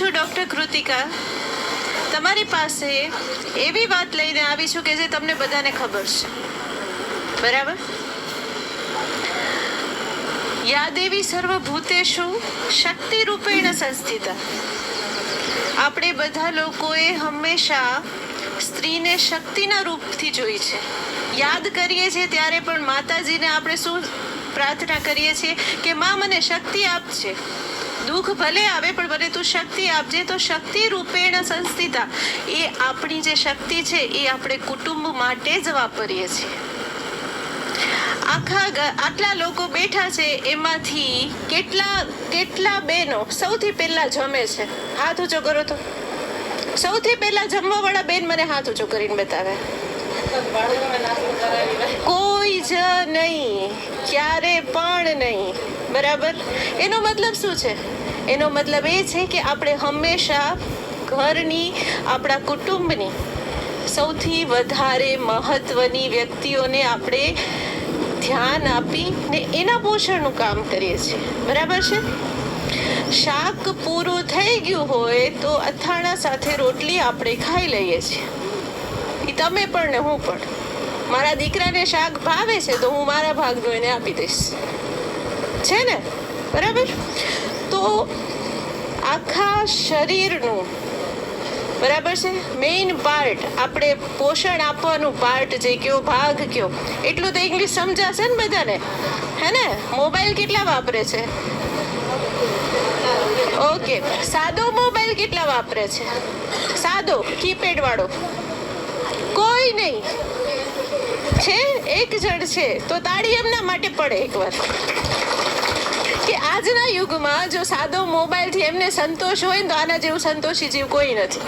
છું, ડૉક્ટર કૃતિકા. તમારી પાસે એવી વાત લઈને આવી છું કે જે તમને બધાને ખબર છે. બરાબર? યાદેવી સર્વભૂતેશુ શક્તિ રૂપેણ સંસ્થિતા. આપણે બધા લોકોએ હંમેશા સ્ત્રીને શક્તિના રૂપથી જોઈ છે. યાદ કરીએ છીએ ત્યારે પણ માતાજીને આપણે શું પ્રાર્થના કરીએ છીએ કે માં મને શક્તિ આપજે. દુઃખ ભલે આવે, પણ મને તું શક્તિ આપજે, તો શક્તિ રૂપેણ સંસ્થિતા. એ આપણી જે શક્તિ છે, એ આપણે કુટુંબ માટે જ વાપરીએ છીએ. આખા આટલા લોકો બેઠા છે, એમાંથી કેટલા કેટલા બહેનો સૌથી પહેલા જમે છે? હાથ ઊંચો કરો તો. સૌથી પહેલા જમવાવાળા બેન મને હાથ ઊંચો કરીને બતાવે. કોઈ જ નહીં, ક્યારે પણ નહીં. બરાબર? એનો મતલબ શું છે? એનો મતલબ એ છે કે આપણે હંમેશા ઘરની, આપણા કુટુંબની સૌથી વધારે મહત્વની વ્યક્તિઓને આપણે ધ્યાન આપી ને એના પોષણનું કામ કરીએ છીએ. બરાબર છે? શાક પૂરું થઈ ગયું હોય તો અથાણા સાથે રોટલી આપણે ખાઈ લઈએ છીએ. તમે પણ ને હું પણ. મારા દીકરાને શાક ભાવે છે તો હું મારા ભાગનું એને આપી દઈશ. છે ને? બરાબર? તો આખા શરીરનું, બરાબર છે? મેઇન પાર્ટ આપણે પોષણ આપવાનું પાર્ટ જે કયો, ભાગ કયો, એટલું તો ઇંગ્લિશ સમજાશે ને બધાને? હે ને? મોબાઈલ કેટલા વાપરે છે? ઓકે સાદો મોબાઈલ કેટલા વાપરે છે? સાદો કીપેડ વાળો. કોઈ નહીં. છે? એક જણ છે. તો તાળી એમના માટે પડે એકવાર. આજના યુગમાં જો સાદો મોબાઈલથી એમને સંતોષ હોય તો આના જેવું સંતોષી જીવ કોઈ નથી.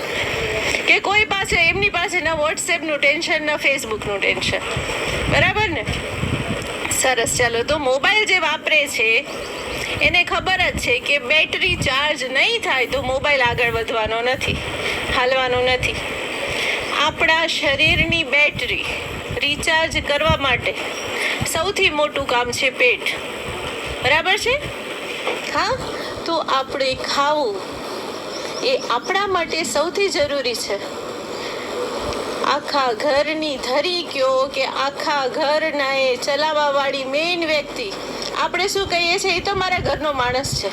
કે કોઈ પાસે, એમની પાસે ન વોટ્સએપનું ટેન્શન, ન ફેસબુકનું ટેન્શન. બરાબર ને? સરસ. ચાલો, તો મોબાઈલ જે વાપરે છે, એને ખબર જ છે કે બેટરી ચાર્જ નહીં થાય તો મોબાઈલ આગળ વધવાનો નથી, હાલવાનો નથી. આપણા શરીરની બેટરી રિચાર્જ કરવા માટે સૌથી મોટું કામ છે પેટ. બરાબર છે? હા, તો આપણે ખાવું એ આપણા માટે સૌથી જરૂરી છે. આખા ઘરની ધરી કયો કે આખા ઘરના એ ચલાવવાવાળી મેઇન વ્યક્તિ. આપણે શું કહીએ છીએ? એ તો મારા ઘરનો માણસ છે.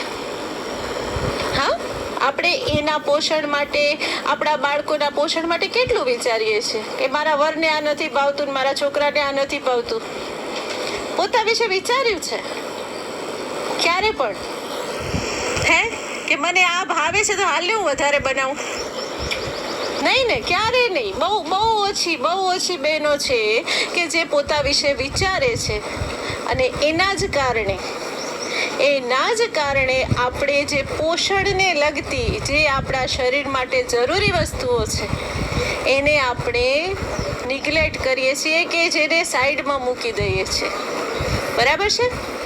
હા, આપણે એના પોષણ માટે, આપણા બાળકોના પોષણ માટે કેટલું વિચારીએ છીએ? કે મારા વરને આ નથી ભાવતું મારા છોકરાને આ નથી ભાવતું. પોતા વિશે વિચાર્યું છે? ક્યારે પણ. હે? કે મને આ ભાવે છે તો હાલ હું વધારે બનાવું? નહીં ને, ક્યારે નહીં. બહુ બહુ ઓછી બહુ ઓછી બહેનો છે કે જે પોતા વિશે વિચારે છે. અને એના જ કારણે, એના જ કારણે આપણે જે પોષણને લગતી જે આપણા શરીર માટે જરૂરી વસ્તુઓ છે, એને આપણે નિગ્લેક્ટ કરીએ છીએ કે જેને સાઈડમાં મૂકી દઈએ છીએ. બરાબર છે?